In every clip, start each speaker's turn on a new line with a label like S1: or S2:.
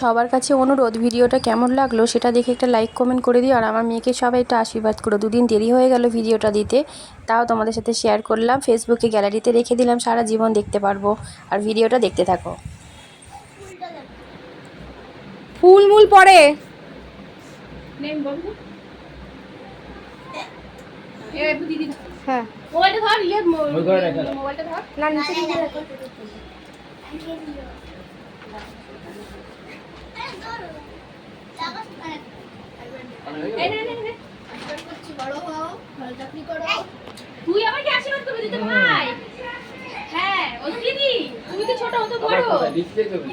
S1: সবার কাছে অনুরোধ ভিডিওটা কেমন লাগল সেটা দেখে একটা লাইক কমেন্ট করে দিও। আর আমার মেয়েকে সবাই একটা আশীর্বাদ করো। দুদিন দেরি হয়ে গেল ভিডিওটা দিতে তাও তোমাদের সাথে শেয়ার করলাম। ফেসবুকে গ্যালারিতে রেখে দিলাম সারা জীবন দেখতে পারব। আর ভিডিওটা দেখতে থাকো।
S2: ফুল মূল পরে। হ্যাঁ।
S3: মোবাইলটা ধর ইয়ে। মোবাইলটা ধর।
S2: না নিচে দিয়ে রাখো।
S3: এই নে, নে, নে। তুই আবার কি আশীর্বাদ করবি দিতে ভাই হ্যাঁ ও দিদি তুমি তো ছোট ও তো বড়
S4: কোথায়? লিখতে দেবে।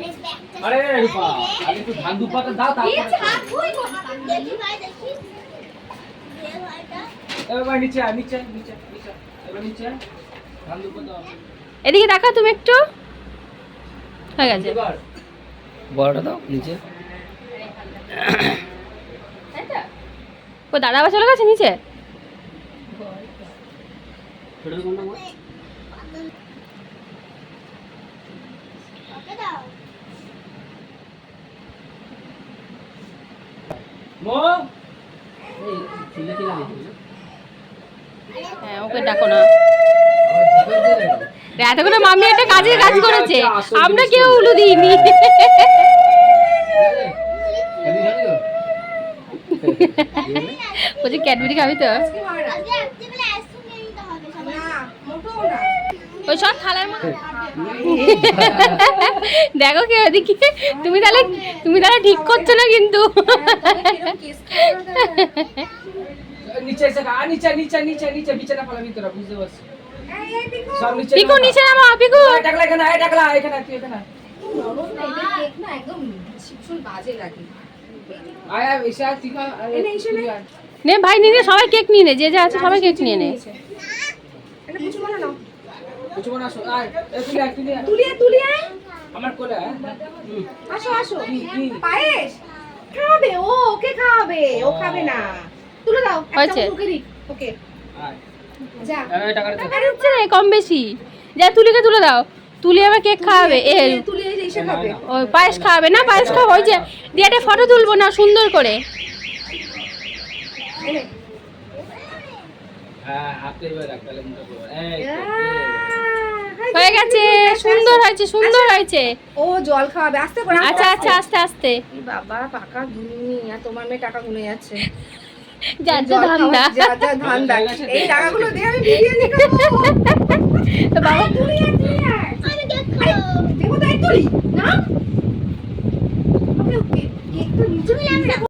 S4: আরে রূপা আগে একটু ধান দুপাতা দাও
S3: দিয়েছে
S4: তারপরে
S3: হাত ধুই গো।
S4: ভাই নিচে আয়, নিচে আয়, নিচে আয়, নিচে আয়। এবার নিচে ধান দুপাতা
S1: এদিকে দেখা তুমি একটু হয়ে গেছে
S4: বড়টা দাও নিচে?
S1: ও দাদা আবার চলে গেছে নিচে? হ্যাঁ ওকে ডাকো না। এতক্ষণে মামি একটা কাজের কাজ
S4: এইটা
S1: করেছে আমরা কেউ। উলু দিইনি
S4: এদিকে জানি তো?
S1: বলছি ক্যাডবেরি খাবি তো
S2: না মোটেও না
S1: ওই সব থালার মধ্যে দেখো কে ওদিকে তুমি তাহলে তুমি তাহলে ঠিক করছ না কিন্তু।
S4: নিচে নিচে নিচে নিচে নিচে বিছানা পালাবি তোরা বুঝতে পারছিস
S2: এই, এই পিকু।
S4: সব নিচে নামা।
S1: পিকু
S4: টাকলা এখানে টাকলা এখানে।
S2: নরম না, কেক একদম ভীষণ বাজে লাগে।
S4: আয়।
S1: ভাই নিয়ে নে সবাই কেক নিয়ে নে যে যে আছে সবাই কেক নিয়ে নে।
S2: এটা কিছু নাও
S4: কিছু আসো আয় এ, তুই আয় তুই আয়।
S2: তুলিয়ে তুলিয়ে আয়।
S4: আমার কোলে
S2: আসো আসো।
S4: কি, কি?
S2: খাবে ও ওকে খাওয়াবে ও খাবে না। তুলে দাও একটা ওকে দিক ওকে। যা।
S4: এই টাকাটা দে।
S1: টাকা দিচ্ছে রে কম বেশি। যা তুলিকে তুলে দাও। তুলি আবার কেক খাওয়াবে এ ওই পায়েস খাওয়াবে না? পায়েস খাওয়াবে? ওই যে দিয়ে একটা ফটো তুলবো না সুন্দর করে।
S4: হ্যাঁ
S1: হয়ে গেছে। সুন্দর হয়েছে সুন্দর হয়েছে।
S2: ও জল খাওয়াবে আস্তে করে
S1: আচ্ছা আচ্ছা আস্তে। আস্তে
S2: বাবা টাকা গুনি আর তোমার মেয়ে টাকা গুনে যাচ্ছে।
S1: যার যে ধান্দা।
S2: খাওয়া- যা যা ধান্দা। এই টাকাগুলো দিয়ে আমি বিরিয়ানি খাব।
S1: বাবা
S2: তুলি আয়, তুলি আয়। আরে, তুলি না?